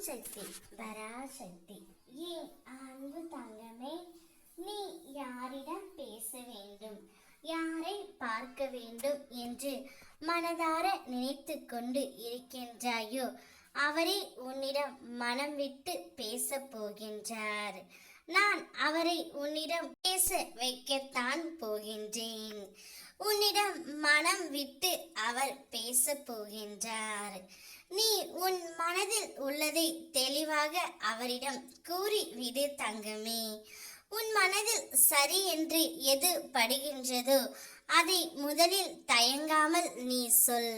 சக்தி பராசக்தி. ஏன் அன்பு தங்கமே? நீ யாரிடம் பேச வேண்டும்? யாரை பார்க்க வேண்டும் என்று மனதார நினைத்து கொண்டு இருக்கின்றாயோ அவரே உன்னிடம் மனம் விட்டு பேச போகின்றார். நான் அவரை உன்னிடம் பேச வைக்கத்தான் போகின்றேன். உன்னிடம் மனம் விட்டு அவர் பேசப் போகின்றார். நீ உன் மனதில் உள்ளதை தெளிவாக அவரிடம் கூறிவிடு தங்கமே. உன் மனதில் சரி என்று எது படுகின்றதோ அதை முதலில் தயங்காமல் நீ சொல்.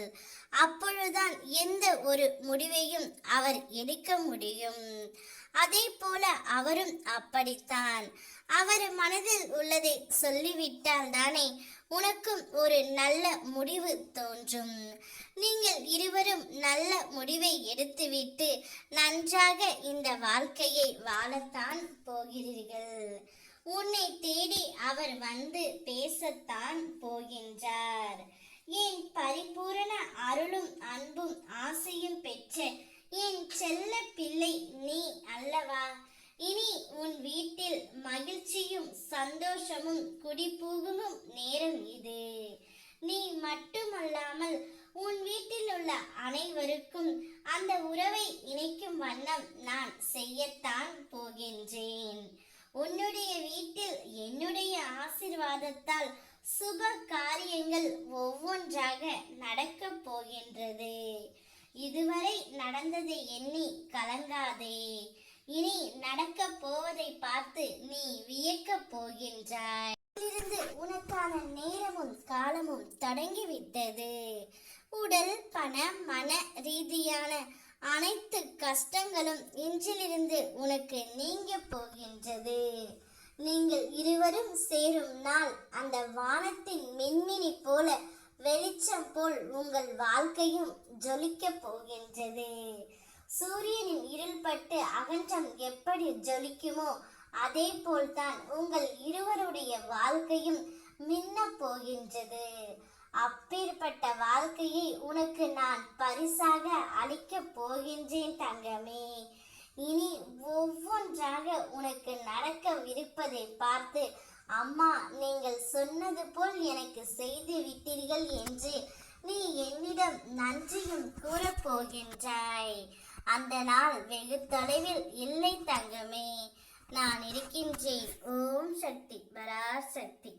அப்பொழுதுதான் எந்த ஒரு முடிவையும் அவர் எடுக்க முடியும். அதே போல அவரும் அப்படித்தான். அவர் மனதில் உள்ளதை சொல்லிவிட்டால் தானே உனக்கும் ஒரு நல்ல முடிவு தோன்றும். நீங்கள் இருவரும் நல்ல முடிவை எடுத்துவிட்டு நன்றாக இந்த வாழ்க்கையை வாழத்தான் போகிறீர்கள். உன்னை தேடி அவர் வந்து பேசத்தான் போகின்றார். பிள்ளை நீ அல்லவா? இனி உன் வீட்டில் மகிழ்ச்சியும் சந்தோஷமும் குடிபூகுமும் நேரம் இது. நீ மட்டுமல்லாமல் உன் வீட்டில் உள்ள அனைவருக்கும் அந்த உறவை இணைக்கும் வண்ணம் நான் செய்யத்தான் போகின்றேன். உன்னுடைய வீட்டில் என்னுடைய ஆசிர்வாதத்தால் சுப காரியங்கள் ஒவ்வொன்றாக நடக்கப் போகின்றது. இதுவரை நடந்ததை எண்ணி கலங்காதே. இனி நடக்கப் போவதை பார்த்து நீ வியக்க போகின்றாய். இருந்து உனக்கான நேரமும் காலமும் தொடங்கிவிட்டது. உடல் பண மன ரீதியான அனைத்து கஷ்டங்களும் இன்றிலிருந்து உனக்கு நீங்க போகின்றது. நீங்கள் இருவரும் சேரும் நாள் அந்த வானத்தின் மின்மினி போல வெளிச்சம் போல் உங்கள் வாழ்க்கையும் ஜொலிக்க போகின்றது. சூரியனின் இருள்பட்டு அகன்றம் எப்படி ஜொலிக்குமோ அதே போல்தான் உங்கள் இருவருடைய வாழ்க்கையும் மின்ன போகின்றது. அப்பேற்பட்ட வாழ்க்கையை உனக்கு நான் பரிசாக அளிக்கப் போகின்றேன் தங்கமே. இனி ஒவ்வொன்றாக உனக்கு நடக்கவிருப்பதை பார்த்து அம்மா நீங்கள் சொன்னது போல் எனக்கு செய்து விட்டீர்கள் என்று நீ என்னிடம் நன்றியும் கூறப்போகின்றாய் அந்த நாள் வெகு தொலைவில் இல்லை தங்கமே. நான் இருக்கின்றேன். ஓம் சக்தி பராசக்தி